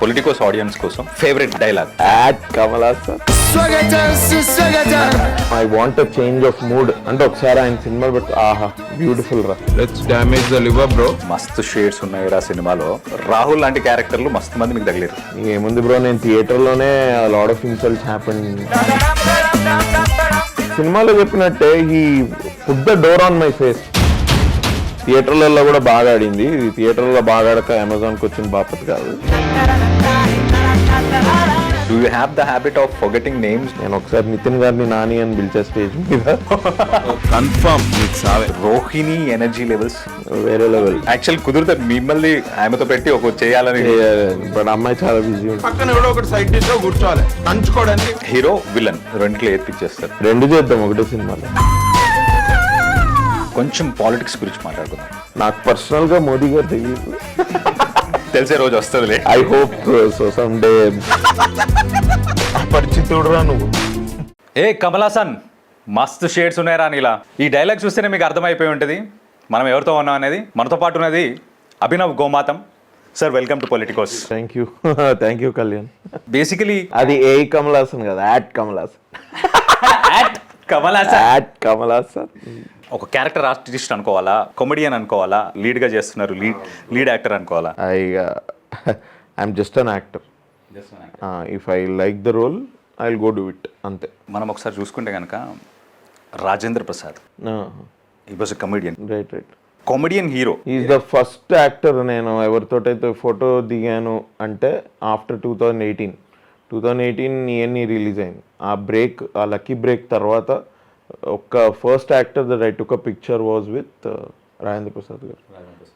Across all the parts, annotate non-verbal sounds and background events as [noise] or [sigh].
Politicos audience కోసం favourite dialogue. At Kamal Haasan I want change of mood అంటే ఒకసారి ఆయన సినిమా పెట్టి ఆహా బ్యూటిఫుల్ రా. Let's damage the liver bro మస్తు షేడ్స్ ఉన్నాయి రా సినిమాలో. రాహుల్ లాంటి క్యారెక్టర్లు మస్తు మంది మీకు తగిలేరు. ఏముంది బ్రో నేను థియేటర్లోనే లాడ్ ఆఫ్ ఇన్సల్ట్స్ హ్యాపెన్ సినిమాలో చెప్పినట్టే ఈ put the door on my face థియేటర్లలో కూడా బాగా ఆడింది. ఇది థియేటర్లో బాగా ఆడక అమెజాన్కి వచ్చిన బాపత్ కాదు. Do you have the habit of forgetting names నేను ఒకసారి నితిన్ గారిని నాని అని పిలిచే స్టేజ్ మీద. Confirm Rohini energy levels. వేరే లెవెల్. యాక్చువల్ కుదిరితే మిమ్మల్ని ఆమెతో పెట్టి ఒక చేయాలని. బట్ అమ్మాయి చాలా బిజీ ఉంది పక్కన ఎవడో ఒకటి సైడ్ డిష్ కూర్చోవాలి. నంచుకోవడానికి హీరో విలన్ రెంట్లో ఏర్పించేస్తారు రెండు చేద్దాం ఒకటే సినిమాలో. కొంచెం పాలిటిక్స్ గురించి మాట్లాడుకుందాం. నాకు పర్సనల్గా మోదీ గారు తెలియదు. తెలిసే రోజు వస్తుందిలే. I hope so some day Aparichitudu రా నువ్వు. ఏ కమల్ హాసన్ మస్తు షేడ్స్ ఉన్నాయి రా నీలా. ఈ డైలాగ్ చూస్తేనే మీకు అర్థమైపోయి ఉంటుంది. మనం ఎవరితో ఉన్నాం అనేది? మనతో పాటు ఉన్నది Abhinav Gomatam. Sir welcome to Politicos thank you thank you Kalyan basically అది ఏ కమల్ హాసన్ కదా యాట్ కమల్ హాసన్. [laughs] కమల్ హాసన్. యాట్ కమల్ హాసన్. ఒక క్యారెక్టర్ ఆర్టిస్ట్ అనుకోవాలా? కామెడియన్ అనుకోవాలా? లీడ్గా చేస్తున్నారు లీడ్ లీడ్ యాక్టర్ అనుకోవాలా? I I'm just an actor if I like the role I will go do it అంతే. మనం ఒకసారి చూసుకుంటే కనుక Rajendra Prasad. He was comedian right right comedian hero is the first actor నేను ఎవరితోటైతే photo దిగాను అంటే after two thousand eighteen two thousand eighteen ఇవన్నీ రిలీజ్ అయింది. ఆ బ్రేక్ ఆ లక్కీ బ్రేక్ తర్వాత ఒక్క first actor that I took a picture was with Rajendra Prasad garu.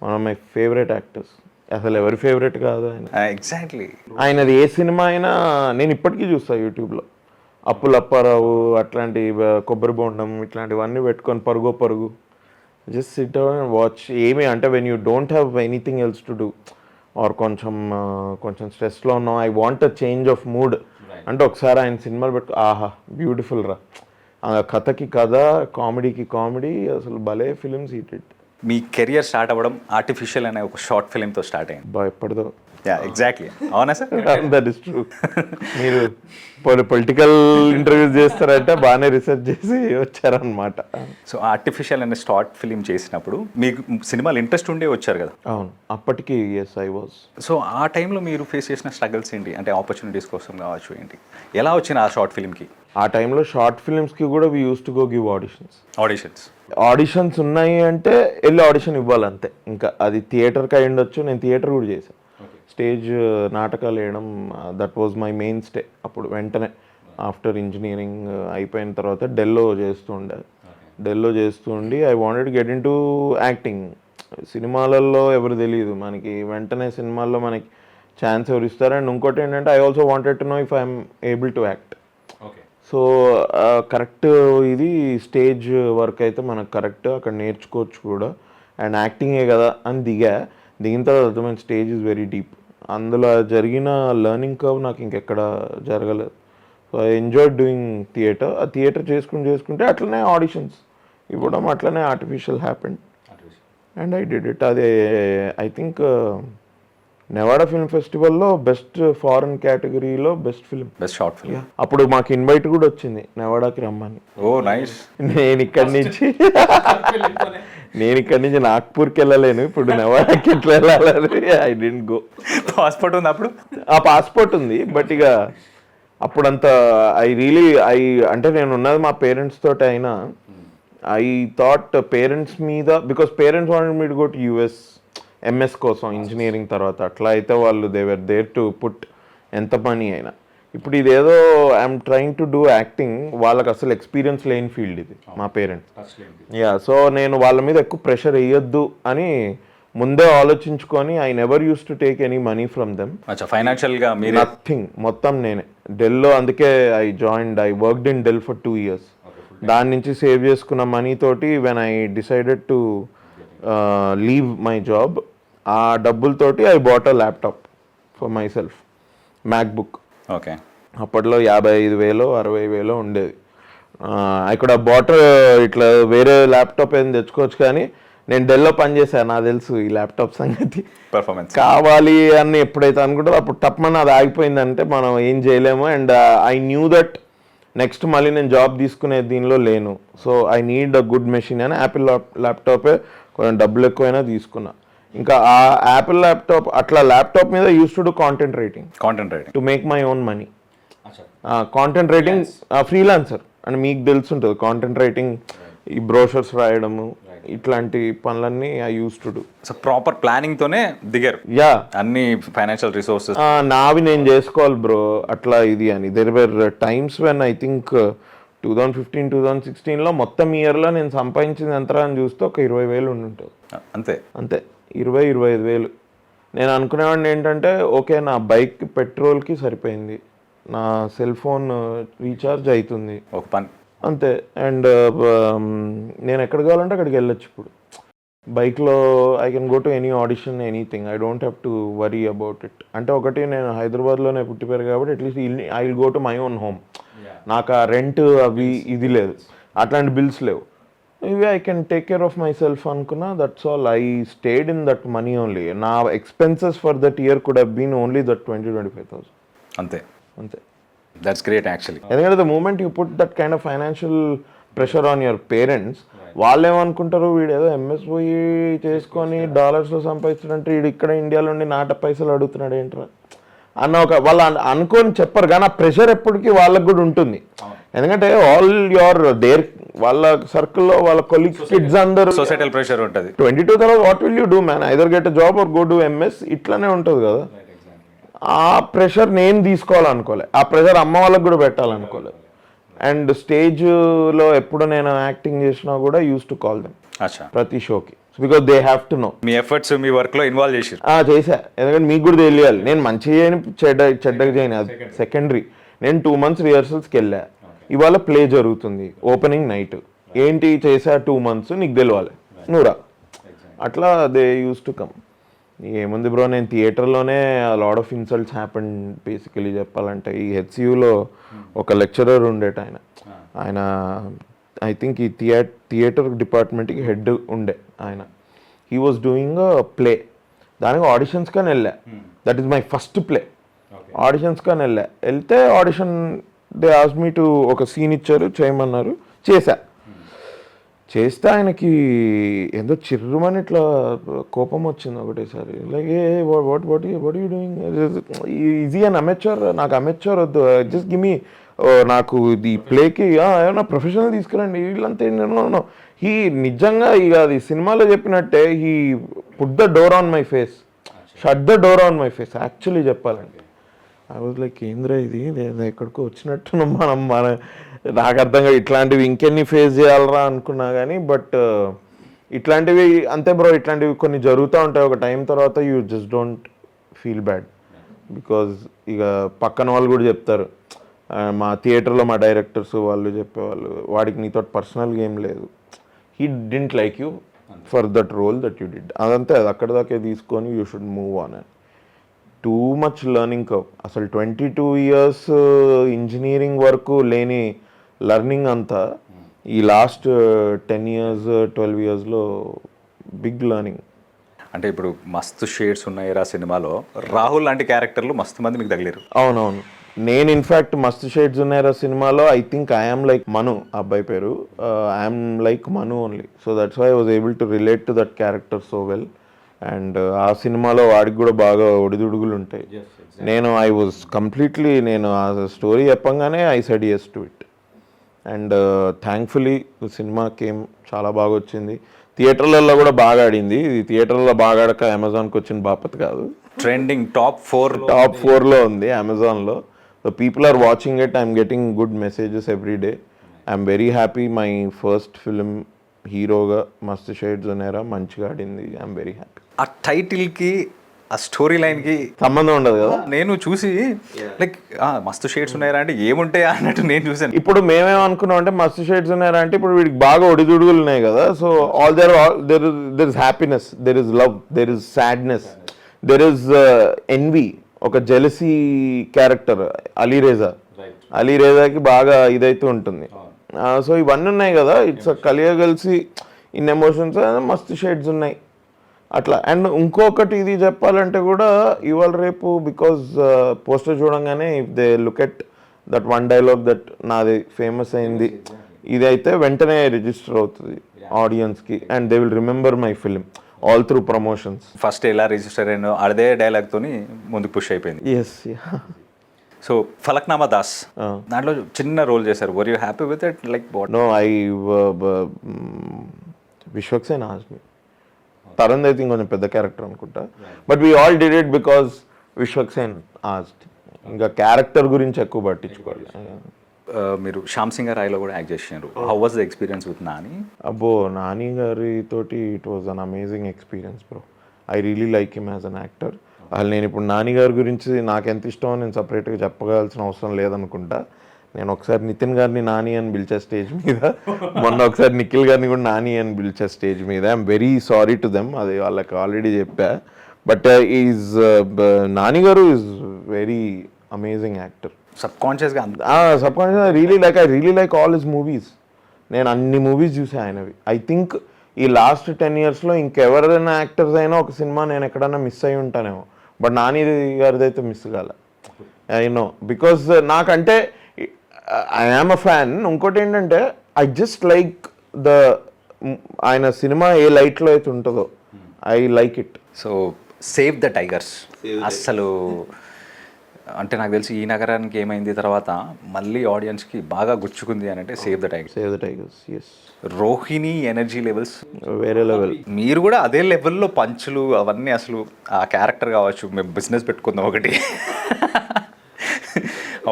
One of my favourite actors అసలు ఎవరి ఫేవరెట్ కాదు ఆయన. ఎగ్జాక్ట్లీ ఆయనది ఏ సినిమా అయినా నేను ఇప్పటికీ చూస్తా యూట్యూబ్లో అప్పులు అప్పారావు అట్లాంటి కొబ్బరి బొండం ఇట్లాంటివన్నీ పెట్టుకొని పరుగో పరుగు. జస్ట్ సిట్ అండ్ వాచ్ ఏమి అంటే when you don't have anything else to do or కొంచెం కొంచెం స్ట్రెస్లో ఉన్నాం I want a change of mood అంటే ఒకసారి ఆయన సినిమాలు పెట్టు ఆహా బ్యూటిఫుల్ రా. కథకి కథ కామెడీకి కామెడీ అసలు భలే ఫిలిమ్స్ హీటెడ్ మీ కెరియర్ స్టార్ట్ అవ్వడం ఆర్టిఫిషియల్ అనే ఒక షార్ట్ ఫిలింతో స్టార్ట్ అయింది. బా ఎప్పటిదో. యా ఎగ్జాక్ట్లీ అవునా సార్? దట్ ఇస్ ట్రూ మీరు పొలిటికల్ ఇంటర్వ్యూస్ చేస్తారంటే బాగానే రీసెర్చ్ చేసి వచ్చారనమాట సో ఆర్టిఫిషియల్ అనే షార్ట్ ఫిలిం చేసినప్పుడు మీకు సినిమాలు ఇంట్రెస్ట్ ఉండే వచ్చారు కదా? అవును. అప్పటికి ఎస్ ఐ వాజ్ సో ఆ టైంలో మీరు ఫేస్ చేసిన స్ట్రగల్స్ ఏంటి? అంటే ఆపర్చునిటీస్ కోసం కావచ్చు ఏంటి? ఎలా వచ్చిన ఆ షార్ట్ ఫిలింకి ఆ టైంలో షార్ట్ ఫిల్మ్స్కి కూడా we use to go give auditions auditions auditions ఉన్నాయి అంటే వెళ్ళి ఆడిషన్ ఇవ్వాలంతే. ఇంకా అది థియేటర్కి అయి ఉండొచ్చు నేను థియేటర్ కూడా చేశాను. స్టేజ్ నాటకాలు వేయడం that was my main stay అప్పుడు వెంటనే ఆఫ్టర్ ఇంజనీరింగ్ అయిపోయిన తర్వాత డెల్లో చేస్తుండే డెల్లో చేస్తుండి I wanted get into acting సినిమాలలో ఎవరు తెలియదు మనకి. వెంటనే సినిమాల్లో మనకి ఛాన్స్ ఎవరు ఇస్తారు? అండ్ ఇంకోటి ఏంటంటే I also wanted to know if I'm able to act okay so correct ఇది స్టేజ్ వర్క్ అయితే మనకు కరెక్ట్. అక్కడ నేర్చుకోవచ్చు కూడా. అండ్ యాక్టింగే కదా అని దిగా. దిగిన తర్వాత అర్థమైన స్టేజ్ ఇస్ వెరీ డీప్ అందులో జరిగిన లెర్నింగ్ కర్వ్ నాకు ఇంకెక్కడ జరగలేదు. So I enjoy doing theatre ఆ థియేటర్ చేసుకుని చేసుకుంటే అట్లనే ఆడిషన్స్ ఇవ్వడం అట్లనే artificial happened and I did it అది ఐ థింక్ నెవాడా ఫిల్మ్ ఫెస్టివల్లో బెస్ట్ ఫారెన్ కేటగిరీలో best film best short film అప్పుడు మాకు ఇన్వైట్ కూడా వచ్చింది నెవాడాకి రమ్మని. ఓ నైస్ నేను ఇక్కడి నుంచి [laughs] నేను ఇక్కడి నుంచి నాగ్పూర్కి వెళ్ళలేను. ఇప్పుడు నెవాడాకి ఎట్లా వెళ్ళాలని ఐ డెంట్ గో పాస్పోర్ట్ ఉంది అప్పుడు? ఆ పాస్పోర్ట్ ఉంది బట్ ఇక అప్పుడంత ఐ రియలీ ఐ అంటే నేను ఉన్నది మా పేరెంట్స్ తోటి అయినా ఐ థాట్ పేరెంట్స్ మీద because parents wanted me to go to US MS కోసం ఇంజనీరింగ్ తర్వాత అట్లా అయితే వాళ్ళు దేవర్ దేర్ టు పుట్ ఎంత పని అయినా. ఇప్పుడు ఇదేదో I'm trying to do acting వాళ్ళకి అసలు ఎక్స్పీరియన్స్ లేని ఫీల్డ్ ఇది మా పేరెంట్స్ యా సో నేను వాళ్ళ మీద ఎక్కువ ప్రెషర్ వేయొద్దు అని ముందే ఆలోచించుకొని I never use to take any money from them ఫైనాన్షియల్గా నథింగ్ మొత్తం నేనే. డెల్లో అందుకే I joined I worked in Dell for two years దాని నుంచి సేవ్ చేసుకున్న మనీ తోటి when I decided to leave my job ఆ డబ్బులతోటి I bought a laptop for myself MacBook. Okay. అప్పట్లో యాభై ఐదు వేలు అరవై వేలు ఉండేది. ఇక్కడ బాటర్ ఇట్లా వేరే ల్యాప్టాప్ ఏం తెచ్చుకోవచ్చు కానీ నేను డెల్లో పనిచేశాను నాకు తెలుసు ఈ ల్యాప్టాప్ సంగతి. పర్ఫార్మెన్స్ కావాలి అని ఎప్పుడైతే అనుకుంటారో అప్పుడు టప్మని అది ఆగిపోయిందంటే మనం ఏం చేయలేము. And I knew that next మళ్ళీ నేను జాబ్ తీసుకునే దీనిలో లేను. So I need a good machine అని యాపిల్ ల్యాప్టాపే కొంచెం డబ్బులు ఎక్కువైనా తీసుకున్నా. ఇంకా ఆ యాపిల్ ల్యాప్టాప్ అట్లా ల్యాప్టాప్ మీద use to do content writing content writing to make my own money content writing freelancer అని మీకు తెలుసుంటుంది కాంటెంట్ రైటింగ్ ఈ బ్రోషర్స్ రాయడము ఇట్లాంటి పనులన్నీ I use to do so proper planning తోనే దిగారు? యా అన్ని ఫైనాన్షియల్ రిసోర్సెస్ నావి నేను చేసుకోవాలి బ్రో అట్లా ఇది అని. There were times when I think two thousand fifteen two thousand సిక్స్టీన్లో మొత్తం ఇయర్లో నేను సంపాదించింది ఎంత అని చూస్తే ఒక ఇరవై వేలు ఉండి ఉంటుంది. అంతే. అంతే. ఇరవై ఇరవై ఐదు వేలు. నేను అనుకునేవాడిని ఏంటంటే ఓకే నా బైక్ పెట్రోల్కి సరిపోయింది. నా సెల్ ఫోన్ రీఛార్జ్ అవుతుంది ఒక పని. అంతే. అండ్ నేను ఎక్కడికి కావాలంటే అక్కడికి వెళ్ళొచ్చు ఇప్పుడు. బైక్లో I can go to any audition anything. I don't have to worry about it. అంటే ఒకటి నేను హైదరాబాద్లోనే పుట్టిపోయారు కాబట్టి at least I will go to my own home. నాకు ఆ రెంట్ అవి ఇది లేదు. అట్లాంటి బిల్స్ లేవు. ఇవి I can take care of myself అనుకున్నా that's all I stayed in that money only నా expenses for that year could have been only that twenty twenty five thousand అంతే. అంతే. దట్స్ గ్రేట్ యాక్చువల్లీ ఎందుకంటే the moment you put that kind of financial pressure on your parents వాళ్ళు ఏమనుకుంటారు వీడు ఏదో MS పోయి చేసుకొని డాలర్స్లో సంపాదించాడంటే వీడు ఇక్కడ ఇండియాలో ఉండి నాట పైసలు అడుగుతున్నాడు ఏంట్రా? అన్న ఒక వాళ్ళు అన్- అనుకొని చెప్పరు కానీ ఆ ప్రెషర్ ఎప్పటికీ వాళ్ళకి కూడా ఉంటుంది. ఎందుకంటే ఆల్ యువర్ దేర్ వాళ్ళ సర్కిల్లో వాళ్ళ కొలీగ్స్ కిడ్స్ అందరూ. సొసైటల్ ప్రెషర్ ఉంటుంది. ట్వంటీ టూ తర్వాత what will you do man either get job or go do MS ఇట్లానే ఉంటుంది కదా. ఆ ప్రెషర్ నేను తీసుకోవాలనుకోలే. ఆ ప్రెషర్ అమ్మ వాళ్ళకి కూడా పెట్టాలనుకోలే. అండ్ స్టేజ్లో ఎప్పుడు నేను యాక్టింగ్ చేసినా కూడా యూస్ టు కాల్ దెమ్ ప్రతి షోకి because they have to know me efforts me వర్క్లో ఇన్వాల్వ్ చేసి ఆ చేశా. ఎందుకంటే మీకు కూడా తెలియాలి. నేను మంచిగా చేయని చెడ్డ చెడ్డగా చేయను. అది సెకండరీ నేను టూ మంత్స్ రిహర్సల్స్కి వెళ్ళా. ఇవాళ ప్లే జరుగుతుంది ఓపెనింగ్ నైట్ ఏంటి చేసా టూ మంత్స్ నీకు తెలియాలి నువ్వురా అట్లా దే యూస్ టు కమ్ ఏముంది బ్రో నేను థియేటర్లోనే lot of insults happen basically చెప్పాలంటే. ఈ హెచ్సియులో ఒక లెక్చరర్ ఉండేట ఆయన. ఆయన ఐ థింక్ ఈ థియే థియేటర్ డిపార్ట్మెంట్కి హెడ్ ఉండే ఆయన. హీ వాజ్ డూయింగ్ ప్లే దానికి ఆడిషన్స్ కానీ వెళ్ళా. That is my first play auditions కానీ వెళ్ళా. వెళ్తే audition they ask me to ఒక సీన్ ఇచ్చారు చేయమన్నారు. చేశా. చేస్తే ఆయనకి ఏదో చిర్రుమని ఇట్లా కోపం వచ్చింది ఒకటేసారి. Like a what what what you doing easy అని అమెచ్చర్ నాకు అమెచ్చర్ వద్దు. జస్ట్ గివ్ మీ నాకు ఇది ప్లేకి ఏమన్నా ప్రొఫెషనల్ తీసుకురండి. వీళ్ళంతా నేను హీ నిజంగా ఇక అది సినిమాలో చెప్పినట్టే he put the door on my face shut the door on my face actually చెప్పాలంటే. ఐ వాజ్ లైక్ ఏంద్రా ఇది? నేను ఎక్కడికో వచ్చినట్టు మనం మన నాకు అర్థంగా ఇట్లాంటివి ఇంకెన్ని ఫేస్ చేయాలరా అనుకున్నా కానీ బట్ uh, ఇట్లాంటివి అంతే బ్రో ఇట్లాంటివి కొన్ని జరుగుతూ ఉంటాయి. ఒక టైం తర్వాత you just don't feel bad because ఇక పక్కన వాళ్ళు కూడా చెప్తారు. మా థియేటర్లో మా డైరెక్టర్స్ వాళ్ళు చెప్పేవాళ్ళు వాడికి నీతో పర్సనల్గా ఏం లేదు. He didn't like you for that role that you did అదంతే అది అక్కడ దాకే తీసుకొని యూ షుడ్ మూవ్ ఆన్ అని టూ మచ్ లెర్నింగ్ కవ్ అసలు ట్వంటీ టూ ఇయర్స్ ఇంజనీరింగ్ వరకు లేని లెర్నింగ్ అంతా ఈ లాస్ట్ టెన్ ఇయర్స్ ట్వెల్వ్ ఇయర్స్లో బిగ్ లెర్నింగ్ అంటే ఇప్పుడు మస్తు షేడ్స్ ఉన్నాయి రా సినిమాలో. రాహుల్ లాంటి క్యారెక్టర్లు మస్తు మంది మీకు తగిలేరు. అవునవును. నేను ఇన్ఫాక్ట్ మస్తు షేడ్స్ ఉన్నారా సినిమాలో. I think I'm like Manu అబ్బాయి పేరు. I'm like Manu only so that's why was able to relate to that character so well and ఆ సినిమాలో వాడికి కూడా బాగా ఒడిదుడుగులు ఉంటాయి. నేను ఐ వాజ్ కంప్లీట్లీ నేను ఆ స్టోరీ చెప్పంగానే I said yes to it and thankfully cinema came చాలా బాగా వచ్చింది. థియేటర్లలో కూడా బాగా ఆడింది. ఇది థియేటర్లో బాగా ఆడక అమెజాన్కి వచ్చిన బాపత్ కాదు. ట్రెండింగ్ టాప్ ఫోర్ టాప్ ఫోర్లో ఉంది. అమెజాన్లో so people are watching it I'm getting good messages every day I'm very happy my first film హీరోగా మస్త్ షేడ్స్ ఉన్నారా మంచిగా ఆడింది. ఐఎమ్ వెరీ హ్యాపీ ఆ టైటిల్కి ఆ స్టోరీ లైన్కి సంబంధం ఉండదు కదా? నేను చూసి లైక్ మస్తు షేడ్స్ ఉన్నాయరా అంటే ఏముంటాయా [laughs] అన్నట్టు నేను చూసాను ఇప్పుడు మేమేమనుకున్నాం అంటే మస్త్ షేడ్స్ ఉన్నారా అంటే ఇప్పుడు వీడికి బాగా ఒడిదుడుగులు ఉన్నాయి కదా so all there there there is happiness there is love there is sadness there is envy ఒక జెలసీ క్యారెక్టర్ అలీ రేజా అలీ రేజాకి బాగా ఇదైతే ఉంటుంది. సో ఇవన్నీ ఉన్నాయి కదా ఇట్స్ కలియగలిసి ఇన్ ఎమోషన్స్ మస్తు షేడ్స్ ఉన్నాయి. అట్లా. అండ్ ఇంకొకటి ఇది చెప్పాలంటే కూడా ఇవాళ రేపు బికాజ్ పోస్టర్ చూడంగానే if they look at that one dialogue that నాది ఫేమస్ అయింది ఇది అయితే వెంటనే రిజిస్టర్ అవుతుంది ఆడియన్స్కి and they will remember my film all through promotions first ఎలా రిజిస్టర్ అయినో అదే డైలాగ్తోని ముందుకు పుష్ అయిపోయింది. ఎస్ సో ఫలక్నామా దాస్ దాంట్లో చిన్న రోల్ చేశారు. Were you happy with it like no I Vishwaksen Aaj me Tarun అయితే ఇంకొంచెం పెద్ద క్యారెక్టర్ అనుకుంటా. But we all did it because Vishwaksen asked ఇంకా క్యారెక్టర్ గురించి ఎక్కువ పట్టించుకోవాలి Uh, మీరు శ్యామ్ సింగ్ రాయ్లో కూడా యాక్ట్ చేసినారు. How was the experience with Nani అబ్బో నాని గారి తోటి it was an amazing experience bro I really like him as an actor అసలు నేను ఇప్పుడు నాని గారి గురించి నాకు ఎంత ఇష్టమో నేను సపరేట్గా చెప్పగలసిన అవసరం లేదనుకుంటా. నేను ఒకసారి నితిన్ గారిని నాని అని పిలిచే స్టేజ్ మీద మొన్న ఒకసారి నిఖిల్ గారిని కూడా నాని అని పిలిచే స్టేజ్ మీద I'm very sorry to them అది వాళ్ళకి ఆల్రెడీ చెప్పా. But is Nani garu is very amazing actor sub కాన్షియస్గా sub conscious really like I really like all his movies నేను అన్ని మూవీస్ చూసా ఆయనవి. ఐ థింక్ ఈ లాస్ట్ టెన్ ఇయర్స్లో ఇంకెవరైనా యాక్టర్స్ అయినా ఒక సినిమా నేను ఎక్కడైనా మిస్ అయి ఉంటానేమో. బట్ నాని గారిది అయితే మిస్ కాల ఐ నో బికాస్ నాకంటే ఐ ఆమ్ అ ఫ్యాన్ ఇంకోటి ఏంటంటే ఐ జస్ట్ లైక్ ద ఆయన సినిమా ఏ లైట్లో అయితే ఉంటుందో I like it so save the tigers అస్సలు అంటే నాకు తెలిసి ఈ నగరానికి ఏమైంది తర్వాత మళ్ళీ ఆడియన్స్కి బాగా గుచ్చుకుంది అని అంటే save the tigers save the tigers yes Rohini energy levels వేరే లెవెల్ మీరు కూడా అదే లెవెల్లో పంచులు అవన్నీ అసలు ఆ క్యారెక్టర్ కావచ్చు మేము బిజినెస్ పెట్టుకుందాం ఒకటి.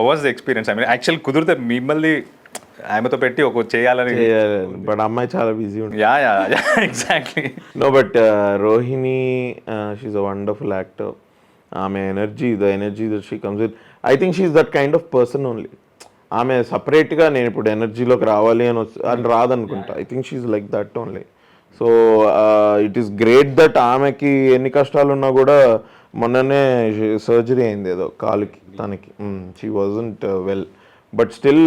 Was the experience I mean actual కుదిరితే మిమ్మల్ని ఆమెతో పెట్టి ఒక చేయాలని బట్ అమ్మాయి చాలా బిజీ ఉంటుంది. Yeah yeah exactly no but Rohini she's a wonderful actor ఆమె energy the energy that she comes with I think she's that kind of person only ఆమె సపరేట్గా నేను ఇప్పుడు ఎనర్జీలోకి రావాలి అని అని రాదనుకుంటా. I think she's like that only so it is great that ఆమెకి ఎన్ని కష్టాలు ఉన్నా కూడా మొన్ననే సర్జరీ అయింది ఏదో కాలుకి తనకి. She wasn't well but still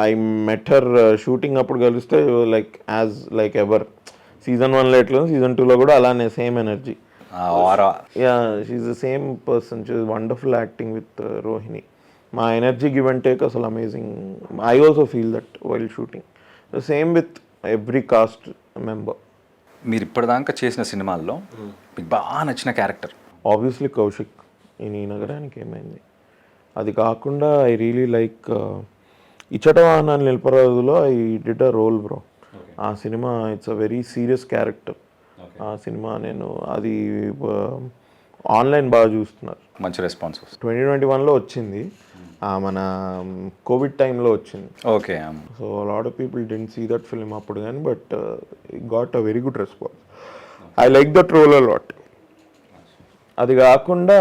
I met her shooting అప్పుడు కలిస్తే like as like ever season వన్లో ఎట్లా సీజన్ టూలో కూడా అలానే same energy yeah she's the same person she wonderful acting with Rohini మా ఎనర్జీ గివ్ అండ్ టేక్ అసలు amazing I also feel that while shooting same with every cast member మీరు ఇప్పటిదాకా చేసిన సినిమాల్లో మీకు బాగా నచ్చిన క్యారెక్టర్ ఆబ్వియస్లీ కౌశిక్ ఈ నగరానికి ఏమైంది? అది కాకుండా ఐ రియలీ లైక్ ఇచ్చట వాహనాన్ని నిలపరాదులో I did a role bro ఆ cinema it's a very serious character ఆ సినిమా నేను అది ఆన్లైన్ బాగా చూస్తున్నారు. మంచి రెస్పాన్స్ ట్వంటీ ట్వంటీ వన్లో వచ్చింది. మన కోవిడ్ టైంలో వచ్చింది. Okay so lot of people didn't see that film అప్పుడు కానీ but got a very good response I like that role a lot అది కాకుండా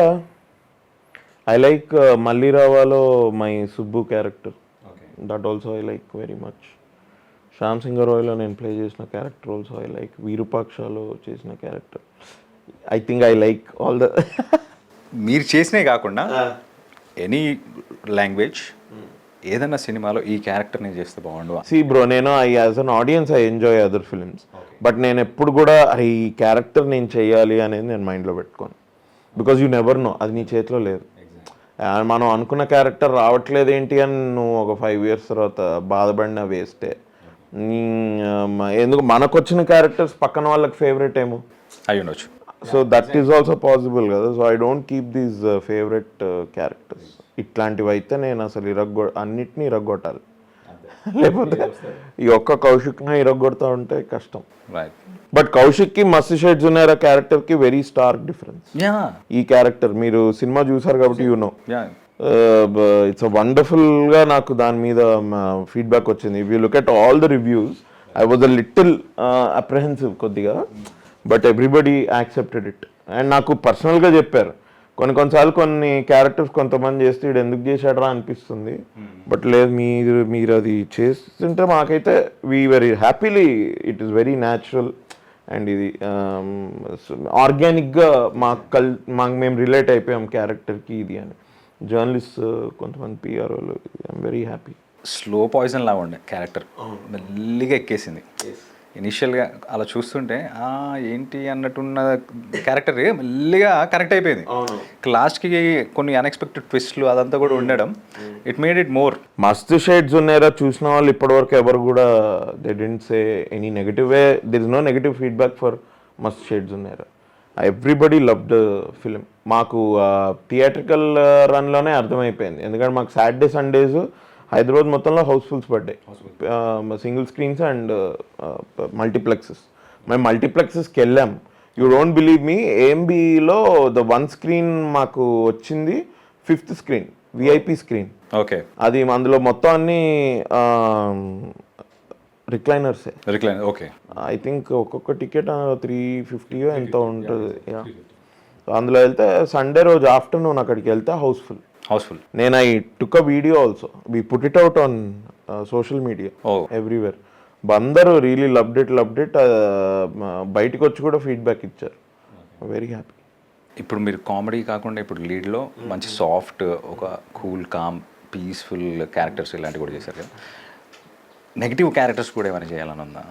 ఐ లైక్ మళ్ళీ రావాలో my Subbu character that also I like very much Shyam Singh రాయ్లో నేను play చేసిన character also I like వీరుపాక్షలో చేసిన character I think I like all the మీరు చేసినవి కాకుండా ఎనీ లాంగ్వేజ్ ఏదన్నా సినిమాలో ఈ క్యారెక్టర్ నేను చేస్తే బాగుండు. సి బ్రో నేను I as an audience I enjoy other films but నేను ఎప్పుడు కూడా ఈ క్యారెక్టర్ నేను చేయాలి అనేది నేను మైండ్లో పెట్టుకోను. బికాజ్ యూ నెవర్ నో అది నీ చేతిలో లేదు. మనం అనుకున్న క్యారెక్టర్ రావట్లేదు ఏంటి అని నువ్వు ఒక ఫైవ్ ఇయర్స్ తర్వాత బాధపడిన వేస్టే ఎందుకు మనకు వచ్చిన క్యారెక్టర్స్ పక్కన వాళ్ళకి ఫేవరెట్ ఏమో? అయి ఉండొచ్చు. So that is also possible కదా. So I don't keep these favourite characters ఇట్లాంటివి అయితే నేను అసలు ఇరగ్గొ అన్నిటినీ ఇరగ్గొట్టాలి. లేకపోతే [laughs] ఈ ఒక్క కౌశిక్ని ఇరగ్గొడతా ఉంటే కష్టం. రైట్ బట్ కౌశిక్కి మస్తు షేడ్స్ ఉన్నారా క్యారెక్టర్కి వెరీ స్టార్క్ డిఫరెన్స్ ఈ క్యారెక్టర్ మీరు సినిమా చూసారు కాబట్టి యూ నో ఇట్స్ వండర్ఫుల్గా నాకు దాని మీద ఫీడ్బ్యాక్ వచ్చింది if you look at all the reviews I was a little apprehensive కొద్దిగా but everybody accepted it and నాకు పర్సనల్గా చెప్పారు కొన్ని కొన్నిసార్లు కొన్ని క్యారెక్టర్స్ కొంతమంది చేస్తే ఇడు ఎందుకు చేశాడరా అనిపిస్తుంది బట్ లేదు మీరు మీరు అది చేస్తుంటే మాకైతే we very happily it is very natural and ఇది ఆర్గానిక్గా మా కల్ మాకు మేము రిలేట్ అయిపోయాం క్యారెక్టర్కి ఇది అని. జర్నలిస్ట్ కొంతమంది పిఆర్ఓలు I'm very happy slow poison లాగా ఉండే క్యారెక్టర్. మెల్లిగా ఎక్కేసింది. ఇనిషియల్గా అలా చూస్తుంటే ఆ ఏంటి అన్నట్టున్న క్యారెక్టర్ మెల్లిగా కనెక్ట్ అయిపోయింది. లాస్ట్కి కొన్ని అన్ఎక్స్పెక్టెడ్ ట్విస్ట్లు అదంతా కూడా ఉండడం it made it more. Masthu Shades Unnara చూసిన వాళ్ళు ఇప్పటివరకు ఎవరు కూడా they didn't say any negative way there is no negative feedback for Masthu Shades Unnara everybody loved film మాకు థియేట్రికల్ రన్లోనే అర్థమైపోయింది. ఎందుకంటే మాకు సాటర్డే సండేస్ హైదరాబాద్ మొత్తంలో హౌస్ఫుల్స్ పడ్డాయి. Single screens and multiplexes. మేము మల్టీప్లెక్సెస్కి వెళ్ళాం. యూ డోంట్ బిలీవ్ మీ ఏఎంబిలో ద వన్ స్క్రీన్ మాకు వచ్చింది fifth screen VIP screen. Okay. అది అందులో మొత్తం అన్ని రిక్లైనర్సే. Recline okay. ఐ థింక్ ఒక్కొక్క టికెట్ త్రీ ఫిఫ్టీ ఎంత ఉంటుంది. అందులో వెళ్తే సండే రోజు ఆఫ్టర్నూన్ అక్కడికి వెళ్తే హౌస్ఫుల్ హౌస్ఫుల్ నేను I took a video also we put it out on social media. Everywhere అందరూ really loved it loved it బయటకు వచ్చి కూడా ఫీడ్బ్యాక్ ఇచ్చారు. వెరీ హ్యాపీ ఇప్పుడు మీరు కామెడీ కాకుండా ఇప్పుడు లీడ్లో మంచి సాఫ్ట్ ఒక కూల్ కామ్ పీస్ఫుల్ క్యారెక్టర్స్ ఇలాంటివి కూడా చేశారు కదా. నెగిటివ్ క్యారెక్టర్స్ కూడా ఏమైనా చేయాలని ఉందా?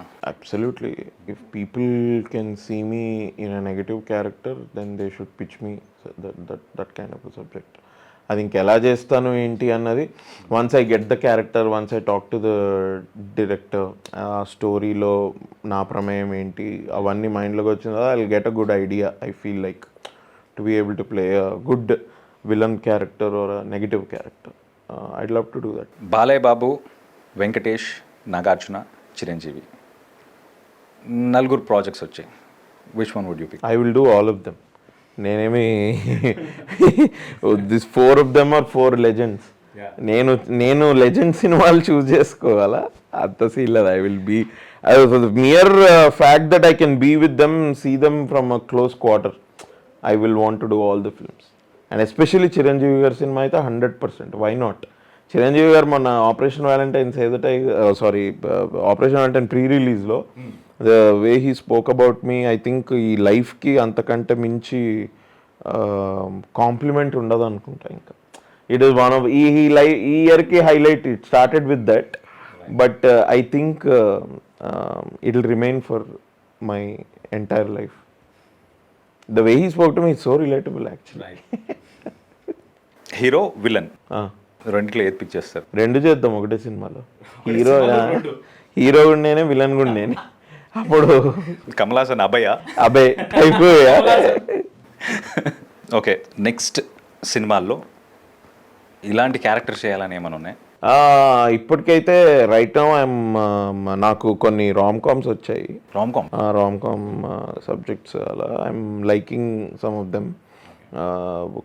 People can see me in a negative character, then they should pitch me that, that, that kind of a subject. అది ఇంకెలా చేస్తాను ఏంటి అన్నది once I get the character once I talk to the director ఆ స్టోరీలో నా ప్రమేయం ఏంటి అవన్నీ మైండ్లోకి వచ్చిన తర్వాత I get a good idea I feel like to be able to play a good villain character or a negative character I love to do that Balayya Babu Venkatesh Nagarjuna Chiranjeevi. నలుగురు projects వచ్చాయి. Which one would you pick I will do all of them నేనేమి this four of them are four legends నేను నేను legend సినిమాలు చూస్ చేసుకోవాలా? అంత సీలేదు I will be mere fact that I can be with them see them from a close quarter I will want to do all the films and especially Chiranjeevi గారి సినిమా అయితే hundred percent why not Chiranjeevi garu మొన్న operation valentines ఏదట sorry operation valentine pre రిలీజ్లో the way he spoke about me I think ఈ లైఫ్కి అంతకంటే మించి compliment ఉండదు అనుకుంటా ఇంకా. ఇట్ ఈస్ వన్ ఆఫ్ ఈ ఈ లై ఈ ఇయర్కి highlight it started with that but I think it will remain for my entire life the way he spoke to me so relatable actually hero villain రెండిట్లో ఏది పిక్ చేస్తారు రెండు చేద్దాం ఒకటే సినిమాలో. హీరో హీరో కూడా నేనే విలన్ కూడా నేనే అప్పుడు కమల్ హాసన్ అభయ అబే అయిపోయా? ఓకే నెక్స్ట్ సినిమాల్లో ఇలాంటి క్యారెక్టర్ చేయాలని ఏమైనా ఉన్నాయి? ఆ, ఇప్పటికైతే రైట్ నౌ ఐఎమ్ నాకు కొన్ని రామ్ కామ్స్ వచ్చాయి. Rom com rom com subjects అలా. I'm liking some of them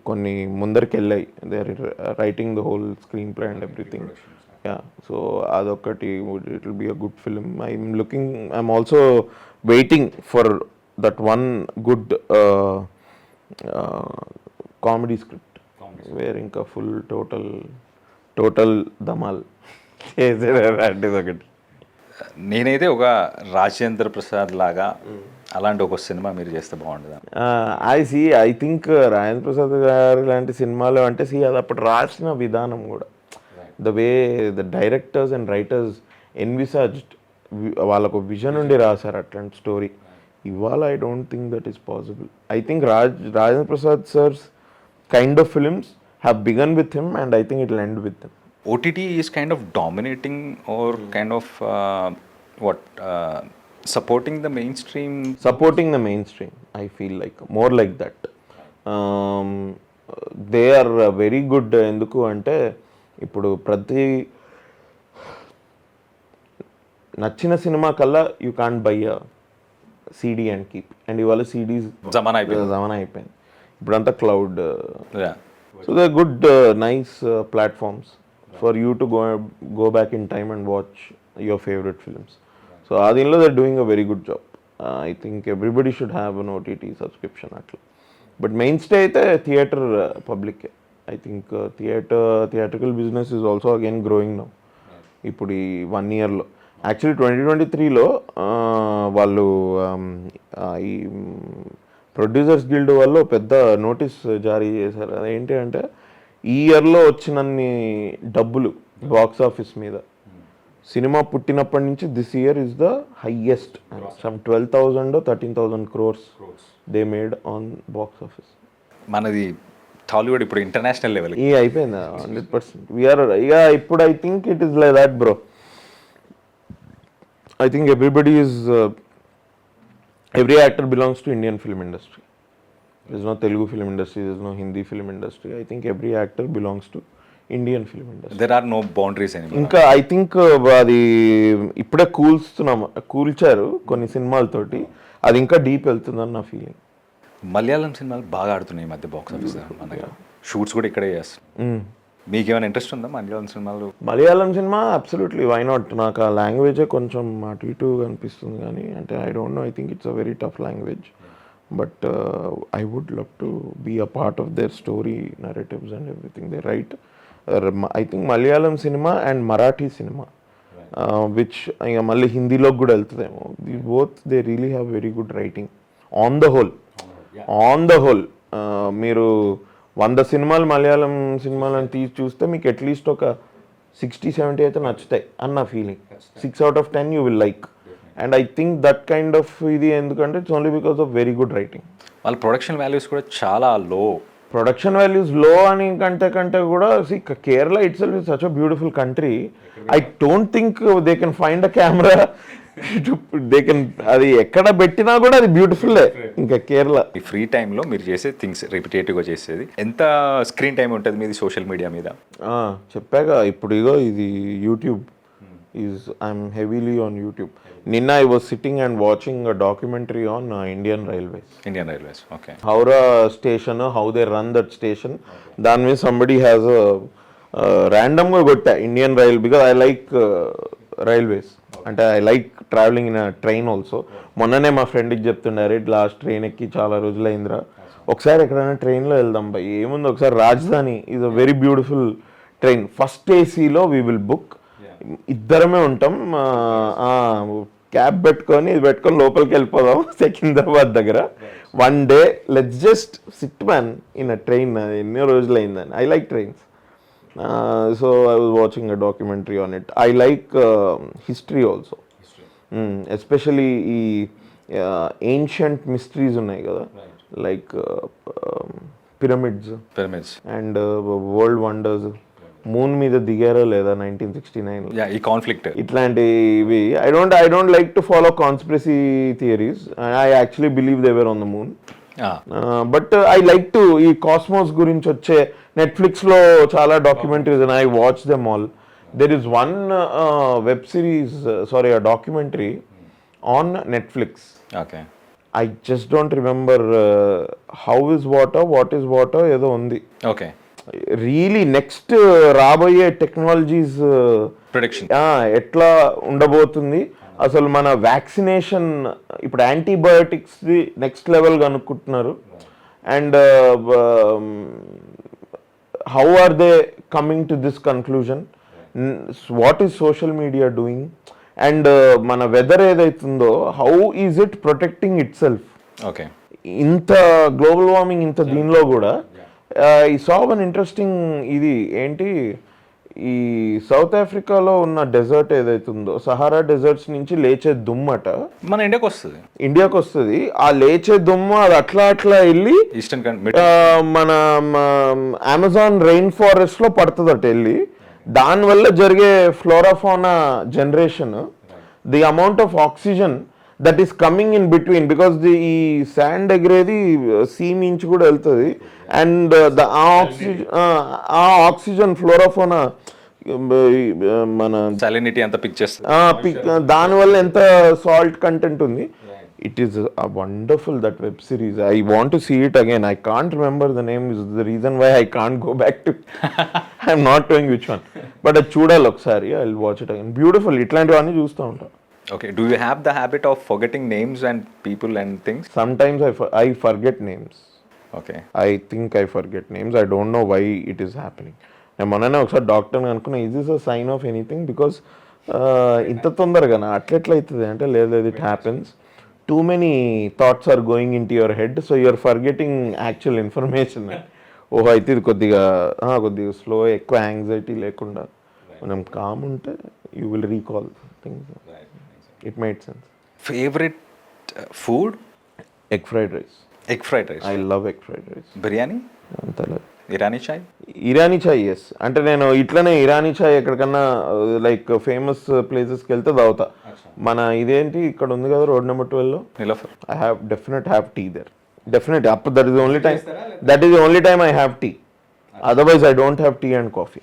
కొన్ని ముందరికి వెళ్ళాయి they are writing the whole screenplay and everything yeah so అదొకటి it will be a good film I'm looking I'm also waiting for that one good comedy script where ఇంకా full total total ధమాల్ చేసేది ఒకటి. నేనైతే ఒక రాజేంద్ర ప్రసాద్ లాగా అలాంటి ఒక సినిమా మీరు చేస్తే బాగుంటుంది I see I think Rajendra Prasad garu లాంటి సినిమాలు అంటే సి అది అప్పుడు రాసిన విధానం కూడా. The way the directors and writers envisaged వాళ్ళకు విజన్ ఉండి రాశారు అట్లాంటి స్టోరీ ఇవాళ I don't think that is possible I think Raj Rajendra Prasad sir's kind of films have begun with him and I think it end with him OTT is kind of dominating or kind of what supporting the main stream supporting the main stream I feel like more like that they are very good ఎందుకు అంటే ఇప్పుడు ప్రతి నచ్చిన సినిమా కల్లా you can't buy a CD and keep and ఇవాళ CDs జమానా అయిపోయింది. జమానా అయిపోయింది. ఇప్పుడంతా cloud. So they good nice platforms for you to go go back in time and watch your favourite films so ఆ దీనిలో they doing a very good job I think everybody should have an OTT subscription అట్లా. But mainstay అయితే theatre public I think theatre theatrical business is also again growing now ఇప్పుడు ఈ one ఇయర్లో actually twenty twenty త్రీలో వాళ్ళు ఈ producers guild వాళ్ళు పెద్ద నోటీస్ జారీ చేశారు. అదేంటి అంటే ఈ ఇయర్లో వచ్చినన్ని డబ్బులు బాక్స్ ఆఫీస్ మీద. సినిమా పుట్టినప్పటి నుంచి this year is the highest some twelve thousand thirteen thousand crores they made on box office మనది టాలీవుడ్ ఇప్పుడు ఇంటర్నేషనల్ లెవెల్. ఈ అయిపోయింది హండ్రెడ్ పర్సెంట్. వీఆర్ ఇక ఇప్పుడు I think it is like that bro I think everybody is every actor belongs to Indian film industry is no Telugu film industry is no Hindi film industry I think every actor belongs to Indian film industry there are no boundaries అని ఇంకా I think అది ఇప్పుడే కూల్స్తున్నాం కూల్చారు కొన్ని సినిమాలతోటి. అది ఇంకా deep వెళ్తుందని నా feeling Malayalam సినిమాలు బాగా ఆడుతున్నాయి ఈ మధ్య బాక్స్ ఆఫీస్ మన షూట్స్ కూడా ఇక్కడే చేస్తారు మీకు ఏమైనా ఇంట్రెస్ట్ ఉందా మలయాళం సినిమాలు? Malayalam cinema absolutely why not నాకు ఆ లాంగ్వేజే కొంచెం అటు ఇటు అనిపిస్తుంది కానీ అంటే I don't know I think it's a very tough language but I would love to be a part of their story narratives and everything they write I think Malayalam cinema and Marathi cinema which ఇక మళ్ళీ హిందీలోకి కూడా వెళ్తుందేమో. The both they really have very good writing on the whole on the whole మీరు వంద సినిమాలు మలయాళం సినిమాలను తీసి చూస్తే మీకు అట్లీస్ట్ ఒక సిక్స్టీ సెవెంటీ అయితే నచ్చుతాయి అన్న feeling six out of ten you will like and I think that kind of ఇది ఎందుకంటే it's only because of very good writing వాళ్ళ ప్రొడక్షన్ వాల్యూస్ కూడా చాలా లో ప్రొడక్షన్ వాల్యూస్లో అని కంటే కంటే కూడా see Kerala itself is such a beautiful country I don't think they can find a camera they can అది ఎక్కడ పెట్టినా కూడా అది బ్యూటిఫుల్ ఇంకా కేరళ. ఈ ఫ్రీ టైంలో మీరు చేసే థింగ్స్ రిపిటేటివ్గా చేసేది ఎంత స్క్రీన్ టైం ఉంటుంది మీది సోషల్ మీడియా మీద? చెప్పాక ఇప్పుడు ఇగో ఇది YouTube. Is I'm heavily on YouTube నిన్న I was sitting and watching a documentary on Indian railways Indian railways okay Howrah station how they run that station దాని మీద సంబడి హ్యాస్ ర్యాండమ్గా కొట్టా Indian rail because I like railways అంటే I like travelling in train also మొన్ననే మా ఫ్రెండ్కి చెప్తుండారు last train ఎక్కి చాలా రోజులైందిరా. ఒకసారి ఎక్కడైనా ట్రైన్లో వెళ్దాం బై. ఏముంది? ఒకసారి Rajdhani is a very beautiful train first ఏసీలో వీ విల్ బుక్ ఇద్దరమే ఉంటాం. క్యాబ్ పెట్టుకొని ఇది పెట్టుకొని లోపలికి వెళ్ళిపోదాం. [laughs] సికింద్రాబాద్ దగ్గర. One day let's just sit man in a train ఎన్నో రోజులు అయిందని I like trains so I was watching a documentary on it I like history also especially ఈ ఏన్షియంట్ మిస్టరీస్ ఉన్నాయి కదా. Like pyramids pyramids and world wonders moon మీద దిగారో లేదా nineteen sixty nine ఈ కాన్ఫ్లిక్ట్ ఇట్లాంటివి. I don't I don't like to follow conspiracy theories I actually believe they were on the moon but I like to ఈ cosmos గురించి వచ్చే నెట్ఫ్లిక్స్లో చాలా documentaries and I watch them all there is one web series sorry documentary on Netflix okay I just don't remember how is water what is water ఏదో ఉంది. Okay really next రాబోయే technologies prediction ఎట్లా ఉండబోతుంది? అసలు మన vaccination ఇప్పుడు antibiotics next level కనుక్కుంటున్నారు. And how are they coming to this conclusion what is social media doing and మన weather ఏదైతుందో how is it protecting itself okay ఇంత గ్లోబల్ వార్మింగ్ ఇంత దీనిలో కూడా ఈ సావ్ అన్ ఇంట్రెస్టింగ్ ఇది ఏంటి? ఈ సౌత్ ఆఫ్రికాలో ఉన్న డెజర్ట్ ఏదైతుందో సహారా డెజర్ట్స్ నుంచి లేచే దుమ్మట మన ఇండియాకి వస్తుంది. ఇండియాకి వస్తుంది. ఆ లేచే దుమ్ము అది అట్లా అట్లా వెళ్ళి ఈస్టర్న్ మన అమెజాన్ రెయిన్ ఫారెస్ట్లో పడుతుందట వెళ్ళి. దానివల్ల జరిగే flora fauna generation the amount of oxygen that is coming in between because the ఈ శాండ్ ఎగిరేది సీ నుంచి కూడా వెళ్తుంది. అండ్ ద ఆ ఆక్సిజన్ ఆ ఆక్సిజన్ ఫ్లోరాఫోనా మన సాలినిటీ అంతా పిక్ చేస్తుంది. దానివల్ల ఎంత సాల్ట్ కంటెంట్ ఉంది? It is wonderful that web series I want to see it again I can't remember the name is the reason why I can't go back to I'm not doing which one but అది చూడాలి ఒకసారి. I watch it again beautiful ఇట్లాంటివన్నీ చూస్తూ ఉంటాను okay do you have the habit of forgetting names and people and things sometimes I I forget names okay I think I forget names I don't know why it is happening నేను మొన్ననే ఒకసారి డాక్టర్ని అనుకున్నా is this a sign of anything because ఇంత తొందరగా అట్లెట్లా అవుతుంది అంటే లేదు లేదు it happens too many thoughts are going in to your head so you're forgetting actual information ఓహో అయితే ఇది కొద్దిగా కొద్దిగా స్లో ఎక్కువ యాంగ్జైటీ లేకుండా మనం కామ్ ఉంటే you will recall things it made sense favourite food egg fried rice egg fried rice I love egg fried rice biryani అంతలా ఇరానీ చాయ్ ఇరానీ చాయ్ ఎస్ అంటే నేను ఇట్లనే ఇరానీ చాయ్ ఎక్కడికన్నా లైక్ ఫేమస్ ప్లేసెస్కి వెళ్తే తాగుతా. మన ఇదేంటి? ఇక్కడ ఉంది కదా road number ట్వెల్వ్లో. Niloufer. I have definite have tea there definite అప్పుడు that is only time that is only time I have tea otherwise I don't have tea and coffee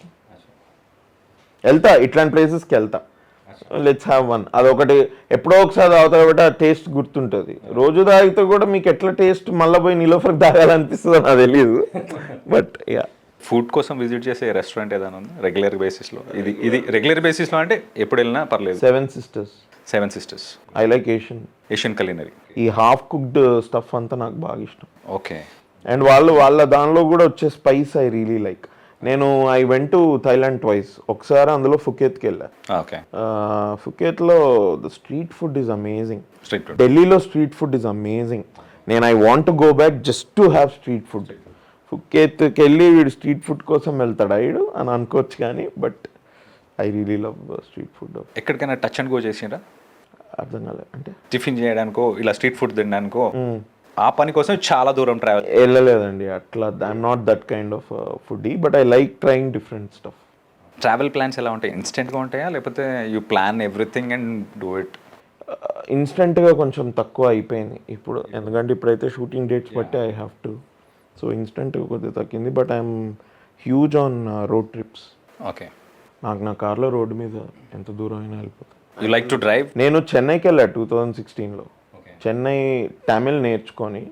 వెళ్తా ఇట్లాంటి ప్లేసెస్కి వెళ్తా. లెట్స్ హ్యావ్ వన్ అదొకటి ఎప్పుడో ఒకసారి తాగుతా కాబట్టి ఆ టేస్ట్ గుర్తుంటుంది. రోజు తాగితే కూడా మీకు ఎట్లా టేస్ట్ మళ్ళీ పోయి నిలోఫర్కి తాగాలనిపిస్తుందో నాకు తెలియదు బట్ యా ఫుడ్ కోసం విజిట్ చేసే రెస్టారెంట్ ఏదైనా ఉంది? రెగ్యులర్ బేసిస్లో ఇది ఇది రెగ్యులర్ బేసిస్లో అంటే ఎప్పుడు వెళ్ళినా పర్లేదు. Seven sisters seven sisters I like Asian Asian culinary ఈ హాఫ్ కుక్డ్ స్టఫ్ అంతా నాకు బాగా ఇష్టం. ఓకే అండ్ వాళ్ళు వాళ్ళ దానిలో కూడా వచ్చే స్పైస్ ఐ రియలీ లైక్ నేను I went to Thailand twice ఒకసారి అందులో ఫుకేత్కి వెళ్ళా. Okay ఫుకేత్లో the street food is amazing street ఢిల్లీలో స్ట్రీట్ ఫుడ్ ఈజ్ అమేజింగ్ నేను I want go back just to have street food ఫుకేత్కి వెళ్ళి వీడు స్ట్రీట్ ఫుడ్ కోసం వెళ్తాడు వీడు అని అనుకోవచ్చు కానీ but I really love street food ఎక్కడికైనా టచ్ అండ్ గో చేసిండ్రా? అర్థం కాలేదు అంటే? టిఫిన్ చేయడానికో ఇలా స్ట్రీట్ ఫుడ్ తినడానికో? ఆ పని కోసం చాలా దూరం ట్రావెల్ వెళ్ళలేదండి. అట్లా I'm not that kind of food but I like trying different stuff travel plans ఎలా ఉంటాయి? ఇన్స్టెంట్గా ఉంటాయా? లేకపోతే you plan everything and do it ఇన్స్టెంట్గా కొంచెం తక్కువ అయిపోయింది. ఇప్పుడు ఎందుకంటే ఇప్పుడైతే షూటింగ్ డేట్స్ బట్టి ఐ హ్యావ్ టు సో ఇన్స్టెంట్గా కొద్దిగా తగ్గింది but I'm huge on road trips okay నాకు నా కార్లో రోడ్డు మీద ఎంత దూరం అయినా వెళ్ళిపోతాను యూ లైక్ టు డ్రైవ్ నేను చెన్నైకి వెళ్ళా టూ థౌజండ్ సిక్స్టీన్లో చెన్నై తమిళ్ నేర్చుకొని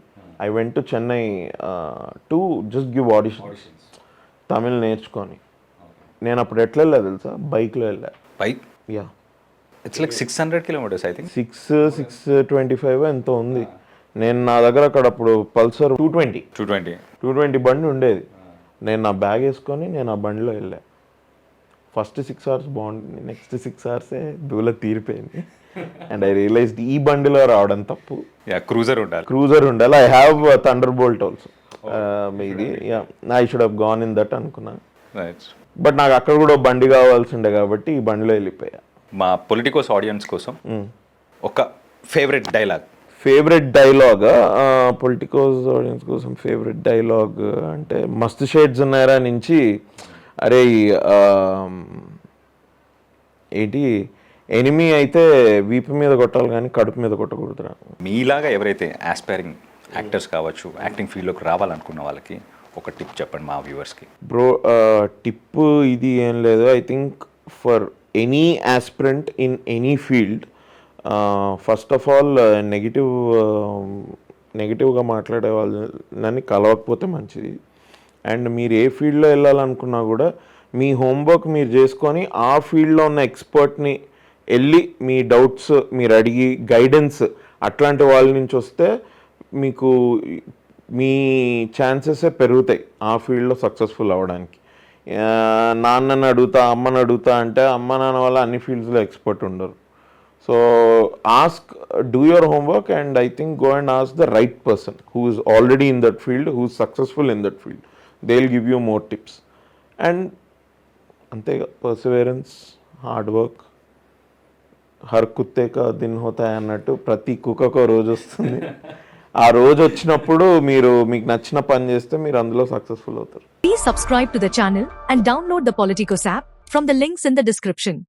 I went to Chennai to just give audition Tamil నేర్చుకొని. నేను అప్పుడు ఎట్లా వెళ్ళా తెలుసా? బైక్లో వెళ్ళా. Bike yeah it's like six hundred kilometres I think six six twenty five ఎంతో ఉంది. నేను నా దగ్గర అక్కడ అప్పుడు Pulsar two twenty two twenty two twenty బండి ఉండేది. నేను నా బ్యాగ్ వేసుకొని నేను ఆ బండిలో వెళ్ళా. ఫస్ట్ సిక్స్ అవర్స్ బాగుంటుంది నెక్స్ట్ సిక్స్ అవర్సే దూల తీరిపోయింది. అండ్ ఐ రియలైజ్డ్ ఈ బండిలో రావడం తప్పు. క్రూజర్ ఉండాలి. క్రూజర్ ఉండాలి. I have thunder bolt also ఇది I should have gone in that అనుకున్నాను. రైట్ బట్ నాకు అక్కడ కూడా బండి కావాల్సి ఉండే కాబట్టి ఈ బండిలో వెళ్ళిపోయా. మా పొలిటికోస్ ఆడియన్స్ కోసం ఒక favourite dialogue favourite dialogue Politicos audience కోసం ఫేవరెట్ డైలాగ్ అంటే మస్తు షేడ్స్ ఉన్నారా నుంచి అరే ఏంటి ఎనిమి అయితే వీపు మీద కొట్టాలి కానీ కడుపు మీద కొట్టకూడదురా మీలాగా ఎవరైతే ఆస్పైరింగ్ యాక్టర్స్ కావచ్చు యాక్టింగ్ ఫీల్డ్లోకి రావాలనుకున్న వాళ్ళకి ఒక టిప్ చెప్పండి మా వ్యూవర్స్కి. బ్రో టిప్ ఇది ఏం లేదు. I think for any aspirant in any field first of all negative నెగిటివ్గా మాట్లాడే వాళ్ళని కలవకపోతే మంచిది. అండ్ మీరు ఏ ఫీల్డ్లో వెళ్ళాలనుకున్నా కూడా మీ హోంవర్క్ మీరు చేసుకొని ఆ ఫీల్డ్లో ఉన్న ఎక్స్పర్ట్ని వెళ్ళి మీ డౌట్స్ మీరు అడిగి గైడెన్స్ అట్లాంటి వాళ్ళ నుంచి వస్తే మీకు మీ ఛాన్సెస్ పెరుగుతాయి ఆ ఫీల్డ్లో సక్సెస్ఫుల్ అవ్వడానికి. నాన్నని అడుగుతా అమ్మని అడుగుతా అంటే అమ్మ నాన్న వల్ల అన్ని ఫీల్డ్స్లో ఎక్స్పర్ట్ ఉండరు. So ask do your homework and I think go and ask the right person who is already in that field who is successful in that field. They will give you more tips and అంతేగా perseverance hard work హర్ కుత్తే దిన్ హోతాయి అన్నట్టు ప్రతి కుక్కకు రోజు వస్తుంది. ఆ రోజు వచ్చినప్పుడు మీరు మీకు నచ్చిన పని చేస్తే మీరు అందులో సక్సెస్ఫుల్ అవుతారు. Please subscribe to the channel and download the Politicos app from the links in the description